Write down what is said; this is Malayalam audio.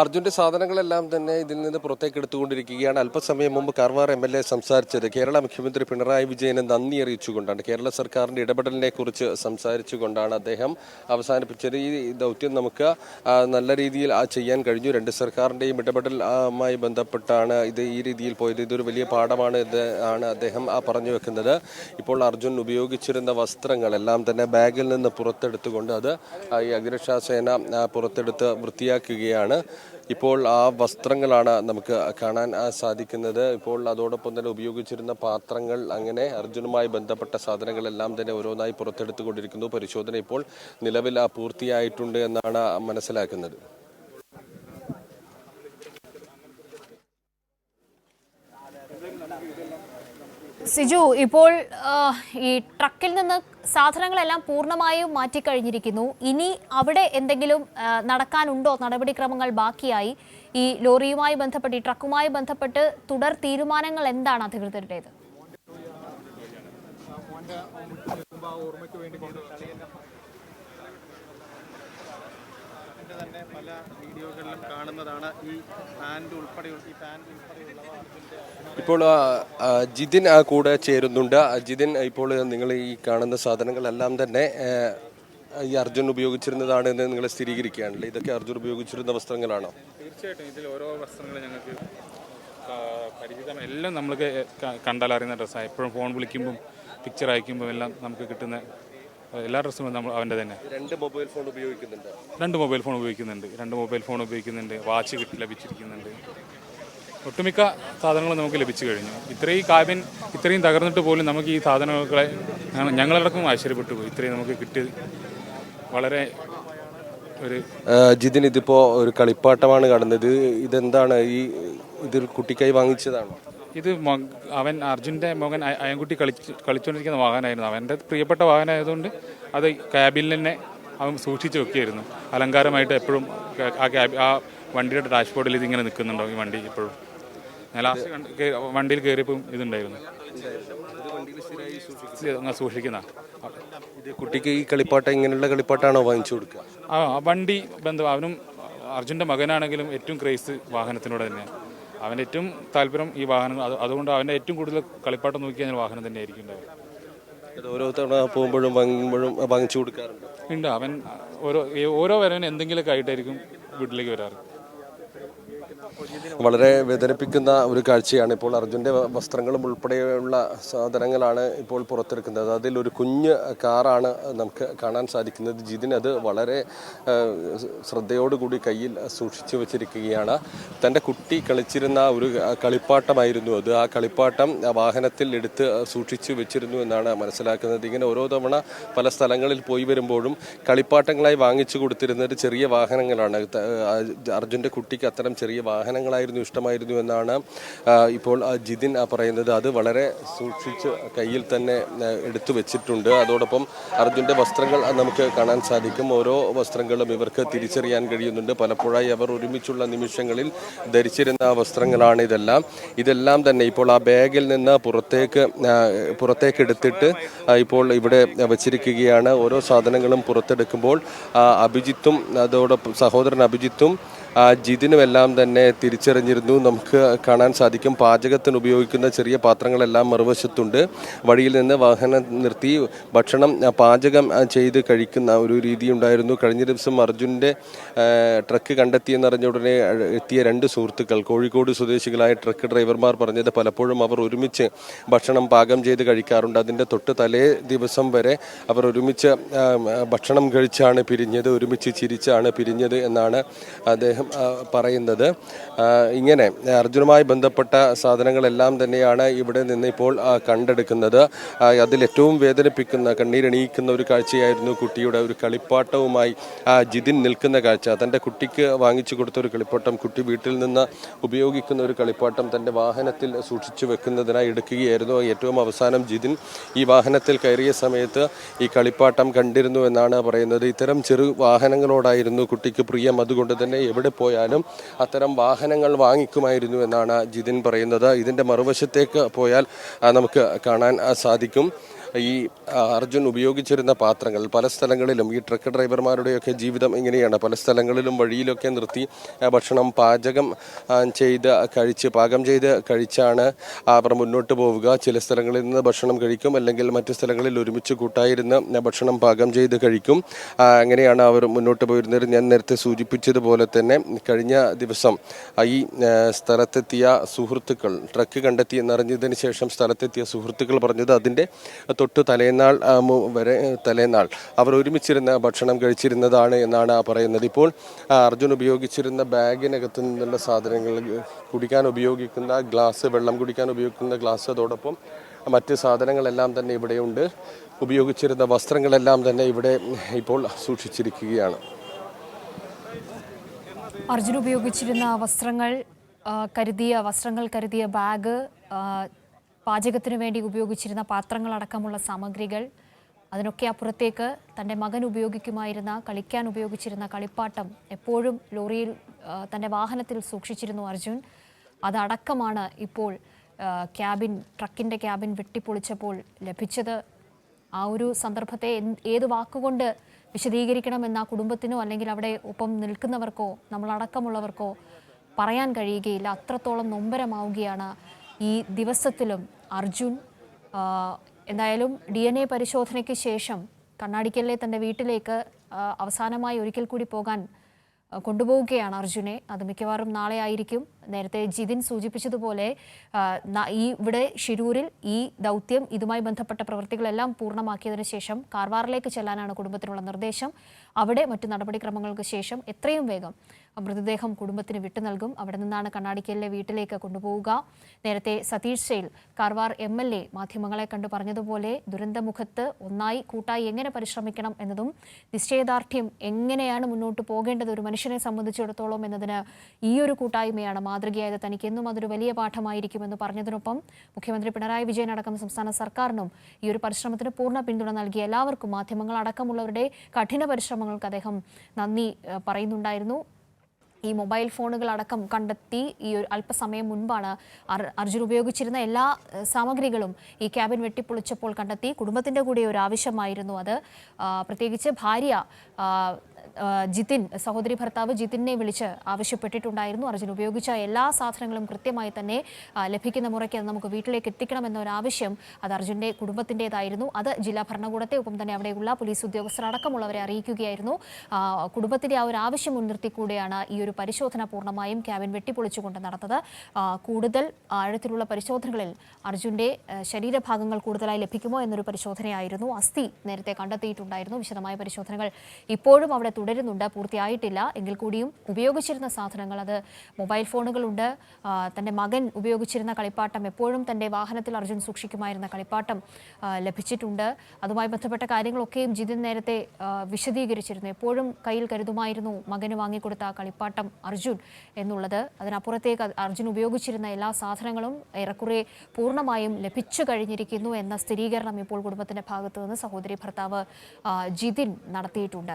അർജുന്റെ സാധനങ്ങളെല്ലാം തന്നെ ഇതിൽ നിന്ന് പുറത്തേക്ക് എടുത്തുകൊണ്ടിരിക്കുകയാണ്. അല്പസമയം മുമ്പ് കാർവാർ എം എൽ എ സംസാരിച്ചത് കേരള മുഖ്യമന്ത്രി പിണറായി വിജയനെ നന്ദി അറിയിച്ചുകൊണ്ടാണ് കേരള സർക്കാരിന്റെ ഇടപെടലിനെ കുറിച്ച് സംസാരിച്ചുകൊണ്ടാണ് അദ്ദേഹം അവസാനിപ്പിച്ചത്. ഈ ദൗത്യം നമുക്ക് നല്ല രീതിയിൽ ചെയ്യാൻ കഴിഞ്ഞു. രണ്ട് സർക്കാരിന്റെയും ഇടപെടലുമായി ബന്ധപ്പെട്ടാണ് ഇത് ഈ രീതിയിൽ പോയത്. ഇതൊരു വലിയ പാഠമാണ് ഇത് ആണ് അദ്ദേഹം ആ പറഞ്ഞു വെക്കുന്നത്. ഇപ്പോൾ അർജുൻ ഉപയോഗിച്ചിരുന്ന വസ്ത്രങ്ങളെല്ലാം തന്നെ ബാഗിൽ നിന്ന് പുറത്തെടുത്തുകൊണ്ട് അത് ഈ അഗ്നിരക്ഷാസേന സേന പുറത്തെടുത്ത് വൃത്തിയാക്കുകയാണ്. ഇപ്പോൾ ആ വസ്ത്രങ്ങളാണ് നമുക്ക് കാണാൻ സാധിക്കുന്നത്. ഇപ്പോൾ അതോടൊപ്പം തന്നെ ഉപയോഗിച്ചിരുന്ന പാത്രങ്ങൾ അങ്ങനെ അർജുനുമായി ബന്ധപ്പെട്ട സാധനങ്ങളെല്ലാം തന്നെ ഓരോന്നായി പുറത്തെടുത്തുകൊണ്ടിരിക്കുന്നു. പരിശോധന ഇപ്പോൾ നിലവിൽ പൂർത്തിയായിട്ടുണ്ട് എന്നാണ് മനസ്സിലാക്കുന്നത്. സിജു ഇപ്പോൾ ഈ ട്രക്കിൽ നിന്ന് സാധനങ്ങളെല്ലാം പൂർണമായും മാറ്റിക്കഴിഞ്ഞിരിക്കുന്നു. ഇനി അവിടെ എന്തെങ്കിലും നടക്കാനുണ്ടോ? നടപടിക്രമങ്ങൾ ബാക്കിയായി. ഈ ലോറിയുമായി ബന്ധപ്പെട്ട് ഈ ട്രക്കുമായി ബന്ധപ്പെട്ട് തുടർ തീരുമാനങ്ങൾ എന്താണ് അധികൃതരുടേത്? ഇതിന്റെ തന്നെ പല വീഡിയോകളിലും കാണുന്നതാണ് ഈ പാന്റ് ഉൾപ്പെടെ ഈ പാന്റ് ഉൾപ്പെടെയുള്ളവ. ഇപ്പോൾ ജിതിൻ ആ, കൂടെ ചേരുന്നുണ്ട്. ജിതിൻ ഇപ്പോൾ നിങ്ങൾ ഈ കാണുന്ന സാധനങ്ങളെല്ലാം തന്നെ ഈ അർജുൻ ഉപയോഗിച്ചിരുന്നതാണ് എന്ന് നിങ്ങൾ സ്ഥിരീകരിക്കുകയാണല്ലേ? ഇതൊക്കെ അർജുൻ ഉപയോഗിച്ചിരുന്ന വസ്ത്രങ്ങളാണോ? തീർച്ചയായിട്ടും. ഇതിൽ ഓരോ വസ്ത്രങ്ങൾ ഞങ്ങൾക്ക് പരിചിതം എല്ലാം നമ്മൾക്ക് കണ്ടാൽ അറിയുന്ന ഡ്രസ്സാണ്. എപ്പോഴും ഫോൺ വിളിക്കുമ്പം പിക്ചർ അയക്കുമ്പോൾ എല്ലാം നമുക്ക് കിട്ടുന്ന എല്ലാ ഡ്രസ്സും നമ്മൾ അവന്റെ തന്നെ. രണ്ട് മൊബൈൽ ഫോൺ ഉപയോഗിക്കുന്നുണ്ട്. രണ്ട് മൊബൈൽ ഫോൺ ഉപയോഗിക്കുന്നുണ്ട്. രണ്ട് മൊബൈൽ ഫോൺ ഉപയോഗിക്കുന്നുണ്ട്. വാച്ച് കിട്ടി ലഭിച്ചിരിക്കുന്നുണ്ട്. ഒട്ടുമിക്ക സാധനങ്ങൾ നമുക്ക് ലഭിച്ചു കഴിഞ്ഞു. ഇത്രയും കാബിൻ ഇത്രയും തകർന്നിട്ട് പോലും നമുക്ക് ഈ സാധനങ്ങളെ ഞങ്ങളടക്കം ആശ്ചര്യപ്പെട്ടു പോയി. ഇത്രയും നമുക്ക് കിട്ടി. വളരെ ഒരു ജിതിൻ ഇതിപ്പോ ഒരു കളിപ്പാട്ടമാണ് കാണുന്നത്. ഇതെന്താണ്? ഈ ഇതിൽ കുട്ടിക്കായി വാങ്ങിച്ചതാണോ? ഇത് അവൻ അർജുന്റെ മകൻ അയൻകുട്ടി കളിച്ച് കളിച്ചുകൊണ്ടിരിക്കുന്ന വാഹനമായിരുന്നു. അവന്റെ പ്രിയപ്പെട്ട വാഹനമായതുകൊണ്ട് അത് ക്യാബിൽ തന്നെ അവൻ സൂക്ഷിച്ച് വെക്കുകയായിരുന്നു. അലങ്കാരമായിട്ട് എപ്പോഴും ആ ക്യാബ് ആ വണ്ടിയുടെ ഡാഷ്ബോർഡിൽ ഇതിങ്ങനെ നിൽക്കുന്നുണ്ടോ ഈ വണ്ടി എപ്പോഴും. ലാസ്റ്റ് വണ്ടിയിൽ കയറിയപ്പോൾ ഇതുണ്ടായിരുന്നു. സൂക്ഷിക്കുന്ന ഇത് കുട്ടിക്ക് ഈ കളിപ്പാട്ട ഇങ്ങനെയുള്ള കളിപ്പാട്ടാണോ വാങ്ങിച്ചു കൊടുക്കുക? ആ വണ്ടി ബന്ധം അവനും അർജുന്റെ മകനാണെങ്കിലും ഏറ്റവും ക്രേസ് വാഹനത്തിനോട് തന്നെയാണ് അവന്റെ ഏറ്റവും താല്പര്യം ഈ വാഹനം അതുകൊണ്ട് അവന്റെ ഏറ്റവും കൂടുതൽ കളിപ്പാട്ടം നോക്കി കഴിഞ്ഞാൽ വാഹനം തന്നെ ആയിരിക്കും ഉണ്ടാവുക ഓരോ തവണ പോകുമ്പോഴും വാങ്ങുമ്പോഴും വാങ്ങിച്ചു കൊടുക്കാറുണ്ട്? ഉണ്ട് അവൻ ഓരോ ഓരോ വരവൻ എന്തെങ്കിലുമൊക്കെ ആയിട്ടായിരിക്കും വീട്ടിലേക്ക് വരാറ്. വളരെ വേദനിപ്പിക്കുന്ന ഒരു കാഴ്ചയാണ് ഇപ്പോൾ അർജുന്റെ വസ്ത്രങ്ങളും ഉൾപ്പെടെയുള്ള സാധനങ്ങളാണ് ഇപ്പോൾ പുറത്തെടുക്കുന്നത്. അതിൽ ഒരു കുഞ്ഞ് കാറാണ് നമുക്ക് കാണാൻ സാധിക്കുന്നത്. ജിതിൻ അത് വളരെ ശ്രദ്ധയോടുകൂടി കയ്യിൽ സൂക്ഷിച്ചു വച്ചിരിക്കുകയാണ്. തന്റെ കുട്ടി കളിച്ചിരുന്ന ഒരു കളിപ്പാട്ടമായിരുന്നു അത്. ആ കളിപ്പാട്ടം വാഹനത്തിൽ എടുത്ത് സൂക്ഷിച്ചു വെച്ചിരുന്നു എന്നാണ് മനസ്സിലാക്കുന്നത്. ഇങ്ങനെ ഓരോ തവണ പല സ്ഥലങ്ങളിൽ പോയി വരുമ്പോഴും കളിപ്പാട്ടങ്ങളായി വാങ്ങിച്ചു കൊടുത്തിരുന്നത് ചെറിയ വാഹനങ്ങളാണ്. അർജുന്റെ കുട്ടിക്ക് അത്തരം ചെറിയ വാഹനങ്ങളായിരുന്നു ഇഷ്ടമായിരുന്നു എന്നാണ് ഇപ്പോൾ ജിതിൻ പറയുന്നത്. അത് വളരെ സൂക്ഷിച്ച് കയ്യിൽ തന്നെ എടുത്തു വെച്ചിട്ടുണ്ട്. അതോടൊപ്പം അർജുന്റെ വസ്ത്രങ്ങൾ നമുക്ക് കാണാൻ സാധിക്കും. ഓരോ വസ്ത്രങ്ങളും ഇവർക്ക് തിരിച്ചറിയാൻ കഴിയുന്നുണ്ട്. പലപ്പോഴായി അവർ ഒരുമിച്ചുള്ള നിമിഷങ്ങളിൽ ധരിച്ചിരുന്ന വസ്ത്രങ്ങളാണ് ഇതെല്ലാം. ഇതെല്ലാം തന്നെ ഇപ്പോൾ ആ ബാഗിൽ നിന്ന് പുറത്തേക്ക് പുറത്തേക്ക് എടുത്തിട്ട് ഇപ്പോൾ ഇവിടെ വച്ചിരിക്കുകയാണ്. ഓരോ സാധനങ്ങളും പുറത്തെടുക്കുമ്പോൾ അഭിജിത്തും അതോടൊപ്പം സഹോദരൻ അഭിജിത്തും ആ, ജിതിനും തന്നെ തിരിച്ചറിഞ്ഞിരുന്നു. നമുക്ക് കാണാൻ സാധിക്കും. പാചകത്തിന് ഉപയോഗിക്കുന്ന ചെറിയ പാത്രങ്ങളെല്ലാം മറുവശത്തുണ്ട്. വഴിയിൽ നിന്ന് വാഹനം നിർത്തി ഭക്ഷണം പാചകം ചെയ്ത് കഴിക്കുന്ന ഒരു രീതി ഉണ്ടായിരുന്നു കഴിഞ്ഞ ദിവസം അർജുന്റെ ട്രക്ക് കണ്ടെത്തിയെന്നറിഞ്ഞ ഉടനെ എത്തിയ രണ്ട് സുഹൃത്തുക്കൾ കോഴിക്കോട് സ്വദേശികളായ ട്രക്ക് ഡ്രൈവർമാർ പറഞ്ഞത് പലപ്പോഴും അവർ ഒരുമിച്ച് ഭക്ഷണം പാകം ചെയ്ത് കഴിക്കാറുണ്ട്. അതിന്റെ തൊട്ട് തലേ ദിവസം വരെ അവർ ഒരുമിച്ച് ഭക്ഷണം കഴിച്ചാണ് പിരിഞ്ഞത് ഒരുമിച്ച് ചിരിച്ചാണ് പിരിഞ്ഞത് എന്നാണ് അദ്ദേഹം ആ, പറയുന്നത്. ഇങ്ങനെ അർജുനുമായി ബന്ധപ്പെട്ട സാധനങ്ങളെല്ലാം തന്നെയാണ് ഇവിടെ നിന്ന് ഇപ്പോൾ കണ്ടെടുക്കുന്നത്. അതിലേറ്റവും വേദനിപ്പിക്കുന്ന കണ്ണീരണിയിക്കുന്ന ഒരു കാഴ്ചയായിരുന്നു കുട്ടിയുടെ ഒരു കളിപ്പാട്ടവുമായി ജിതിൻ നിൽക്കുന്ന കാഴ്ച. തന്റെ കുട്ടിക്ക് വാങ്ങിച്ചു കൊടുത്ത ഒരു കളിപ്പാട്ടം കുട്ടി വീട്ടിൽ നിന്ന് ഉപയോഗിക്കുന്ന ഒരു കളിപ്പാട്ടം തന്റെ വാഹനത്തിൽ സൂക്ഷിച്ചു വെക്കുന്നതിനായി എടുക്കുകയായിരുന്നു. ഏറ്റവും അവസാനം ജിതിൻ ഈ വാഹനത്തിൽ കയറിയ സമയത്ത് ഈ കളിപ്പാട്ടം കണ്ടിരുന്നു എന്നാണ് പറയുന്നത്. ഇത്തരം ചെറു വാഹനങ്ങളോടായിരുന്നു കുട്ടിക്ക് പ്രിയം. അതുകൊണ്ട് തന്നെ എവിടെ പോയാലും അത്തരം വാഹനങ്ങൾ വാങ്ങിക്കുമായിരുന്നു എന്നാണ് ജിതിൻ പറയുന്നത്. ഇതിന്റെ മറുവശത്തേക്ക് പോയാൽ നമുക്ക് കാണാൻ സാധിക്കും. ഈ അർജുൻ ഉപയോഗിച്ചിരുന്ന പാത്രങ്ങൾ പല സ്ഥലങ്ങളിലും ഈ ട്രക്ക് ഡ്രൈവർമാരുടെയൊക്കെ ജീവിതം ഇങ്ങനെയാണ്. പല സ്ഥലങ്ങളിലും വഴിയിലൊക്കെ നിർത്തി ഭക്ഷണം പാചകം ചെയ്ത് കഴിച്ച് പാകം ചെയ്ത് കഴിച്ചാണ് അവർ മുന്നോട്ട് പോവുക. ചില സ്ഥലങ്ങളിൽ നിന്ന് ഭക്ഷണം കഴിക്കും അല്ലെങ്കിൽ മറ്റ് സ്ഥലങ്ങളിൽ ഒരുമിച്ച് കൂട്ടായിരുന്ന് ഭക്ഷണം പാകം ചെയ്ത് കഴിക്കും. അങ്ങനെയാണ് അവർ മുന്നോട്ട് പോയിരുന്നത്. ഞാൻ നേരത്തെ സൂചിപ്പിച്ചതുപോലെ തന്നെ കഴിഞ്ഞ ദിവസം ഈ സ്ഥലത്തെത്തിയ സുഹൃത്തുക്കൾ ട്രക്ക് കണ്ടെത്തി എന്നറിഞ്ഞതിന് ശേഷം സ്ഥലത്തെത്തിയ സുഹൃത്തുക്കൾ പറഞ്ഞത് അതിന്റെ തൊട്ട് തലേന്നാൾ വരെ തലേന്നാൾ അവർ ഒരുമിച്ചിരുന്ന ഭക്ഷണം കഴിച്ചിരുന്നതാണ് എന്നാണ് പറയുന്നത്. ഇപ്പോൾ അർജുൻ ഉപയോഗിച്ചിരുന്ന ബാഗിനകത്ത് നിന്നുള്ള സാധനങ്ങൾ കുടിക്കാൻ ഉപയോഗിക്കുന്ന ഗ്ലാസ് വെള്ളം കുടിക്കാൻ ഉപയോഗിക്കുന്ന ഗ്ലാസ് അതോടൊപ്പം മറ്റ് സാധനങ്ങളെല്ലാം തന്നെ ഇവിടെയുണ്ട്. ഉപയോഗിച്ചിരുന്ന വസ്ത്രങ്ങളെല്ലാം തന്നെ ഇവിടെ ഇപ്പോൾ സൂക്ഷിച്ചിരിക്കുകയാണ്. അർജുൻ ഉപയോഗിച്ചിരുന്ന വസ്ത്രങ്ങൾ കരുതിയ വസ്ത്രങ്ങൾ കരുതിയ ബാഗ് പാചകത്തിന് വേണ്ടി ഉപയോഗിച്ചിരുന്ന പാത്രങ്ങളടക്കമുള്ള സാമഗ്രികൾ അതിനൊക്കെ അപ്പുറത്തേക്ക് തന്റെ മകൻ ഉപയോഗിക്കുമായിരുന്ന കളിക്കാൻ ഉപയോഗിച്ചിരുന്ന കളിപ്പാട്ടം എപ്പോഴും ലോറിയിൽ തന്റെ വാഹനത്തിൽ സൂക്ഷിച്ചിരുന്നു അർജുൻ. അതടക്കമാണ് ഇപ്പോൾ ക്യാബിൻ ട്രക്കിന്റെ ക്യാബിൻ വെട്ടിപ്പൊളിച്ചപ്പോൾ ലഭിച്ചത്. ആ ഒരു സന്ദർഭത്തെ ഏത് വാക്കുകൊണ്ട് വിശദീകരിക്കണമെന്ന് ആ കുടുംബത്തിനോ അല്ലെങ്കിൽ അവിടെ ഒപ്പം നിൽക്കുന്നവർക്കോ നമ്മളടക്കമുള്ളവർക്കോ പറയാൻ കഴിയുകയില്ല. അത്രത്തോളം നൊമ്പരമാവുകയാണ് ഈ ദിവസത്തിലും. അർജുൻ എന്തായാലും ഡി എൻ എ പരിശോധനയ്ക്ക് ശേഷം കണ്ണാടിക്കലിലെ തന്റെ വീട്ടിലേക്ക് അവസാനമായി ഒരിക്കൽ കൂടി പോകാൻ കൊണ്ടുപോവുകയാണ് അർജുനെ. അത് മിക്കവാറും നാളെ ആയിരിക്കും. നേരത്തെ ജിതിൻ സൂചിപ്പിച്ചതുപോലെ ഈ ഇവിടെ ഷിരൂരിൽ ഈ ദൗത്യം ഇതുമായി ബന്ധപ്പെട്ട പ്രവൃത്തികളെല്ലാം പൂർണമാക്കിയതിനു ശേഷം കാർവാറിലേക്ക് ചെല്ലാനാണ് കുടുംബത്തിനുള്ള നിർദ്ദേശം. അവിടെ മറ്റു നടപടിക്രമങ്ങൾക്ക് ശേഷം എത്രയും വേഗം മൃതദേഹം കുടുംബത്തിന് വിട്ടു നൽകും. അവിടെ നിന്നാണ് കണ്ണാടിക്കലിലെ വീട്ടിലേക്ക് കൊണ്ടുപോവുക. നേരത്തെ Satish Sail Karwar M L A മാധ്യമങ്ങളെ കണ്ടു. പറഞ്ഞതുപോലെ ദുരന്തമുഖത്ത് ഒന്നായി കൂട്ടായി എങ്ങനെ പരിശ്രമിക്കണം എന്നതും നിശ്ചയദാർഢ്യം എങ്ങനെയാണ് മുന്നോട്ട് പോകേണ്ടത് ഒരു മനുഷ്യനെ സംബന്ധിച്ചിടത്തോളം എന്നതിന് ഈ ഒരു കൂട്ടായ്മയാണ് മാതൃകയായത്. തനിക്കെന്നും അതൊരു വലിയ പാഠമായിരിക്കുമെന്ന് പറഞ്ഞതിനൊപ്പം മുഖ്യമന്ത്രി പിണറായി വിജയൻ അടക്കം സംസ്ഥാന സർക്കാരിനും ഈ ഒരു പരിശ്രമത്തിന് പൂർണ പിന്തുണ നൽകിയ എല്ലാവർക്കും മാധ്യമങ്ങൾ അടക്കമുള്ളവരുടെ കഠിന പരിശ്രമങ്ങൾക്ക് അദ്ദേഹം നന്ദി പറയുന്നുണ്ടായിരുന്നു. ഈ മൊബൈൽ ഫോണുകൾ അടക്കം കണ്ടെത്തി ഈ ഒരു അല്പസമയം മുൻപാണ് അർജുൻ ഉപയോഗിച്ചിരുന്ന എല്ലാ സാമഗ്രികളും ഈ ക്യാബിൻ വെട്ടിപ്പൊളിച്ചപ്പോൾ കണ്ടെത്തി. കുടുംബത്തിന്റെ കൂടെ ഒരു ആവശ്യമായിരുന്നു അത്. പ്രത്യേകിച്ച് ഭാര്യ ജിതിൻ സഹോദരി ഭർത്താവ് ജിതിനെ വിളിച്ച് ആവശ്യപ്പെട്ടിട്ടുണ്ടായിരുന്നു. അർജുൻ ഉപയോഗിച്ച എല്ലാ സാധനങ്ങളും കൃത്യമായി തന്നെ ലഭിക്കുന്ന മുറയ്ക്ക് നമുക്ക് വീട്ടിലേക്ക് എത്തിക്കണമെന്ന ഒരു ആവശ്യം അത് അർജുന്റെ കുടുംബത്തിന്റെതായിരുന്നു അത് ജില്ലാ ഭരണകൂടത്തെ ഒപ്പം തന്നെ അവിടെയുള്ള പോലീസ് ഉദ്യോഗസ്ഥരടക്കമുള്ളവരെ അറിയിക്കുകയായിരുന്നു. ആ, കുടുംബത്തിന്റെ ആ ഒരു ആവശ്യം മുൻനിർത്തി കൂടെയാണ് ഈ ഒരു പരിശോധന പൂർണമായും ക്യാബിൻ വെട്ടിപ്പൊളിച്ചുകൊണ്ട് നടന്നത്. കൂടുതൽ ആഴത്തിലുള്ള പരിശോധനകളിൽ അർജുന്റെ ശരീരഭാഗങ്ങൾ കൂടുതലായി ലഭിക്കുമോ എന്നൊരു പരിശോധനയായിരുന്നു. അസ്ഥി നേരത്തെ കണ്ടെത്തിയിട്ടുണ്ടായിരുന്നു. വിശദമായ പരിശോധനകൾ ഇപ്പോഴും അവിടെ തുടരുന്നുണ്ട്. പൂർത്തിയായിട്ടില്ല. എങ്കിൽ കൂടിയും ഉപയോഗിച്ചിരുന്ന സാധനങ്ങൾ അത് മൊബൈൽ ഫോണുകളുണ്ട്. തന്റെ മകൻ ഉപയോഗിച്ചിരുന്ന കളിപ്പാട്ടം എപ്പോഴും തന്റെ വാഹനത്തിൽ അർജുൻ സൂക്ഷിക്കുമായിരുന്ന കളിപ്പാട്ടം ലഭിച്ചിട്ടുണ്ട്. അതുമായി ബന്ധപ്പെട്ട കാര്യങ്ങളൊക്കെയും ജിതിൻ നേരത്തെ വിശദീകരിച്ചിരുന്നു. എപ്പോഴും കയ്യിൽ കരുതുമായിരുന്നു മകന് വാങ്ങിക്കൊടുത്ത ആ കളിപ്പാട്ടം. അർജുൻ എന്നുള്ളത്. അതിനപ്പുറത്തേക്ക് അത് അർജുൻ ഉപയോഗിച്ചിരുന്ന എല്ലാ സാധനങ്ങളും ഏറെക്കുറെ പൂർണമായും ലഭിച്ചു കഴിഞ്ഞിരിക്കുന്നു എന്ന സ്ഥിരീകരണം ഇപ്പോൾ കുടുംബത്തിന്റെ ഭാഗത്തു നിന്ന് സഹോദരി ഭർത്താവ് ജിതിൻ നടത്തിയിട്ടുണ്ട്.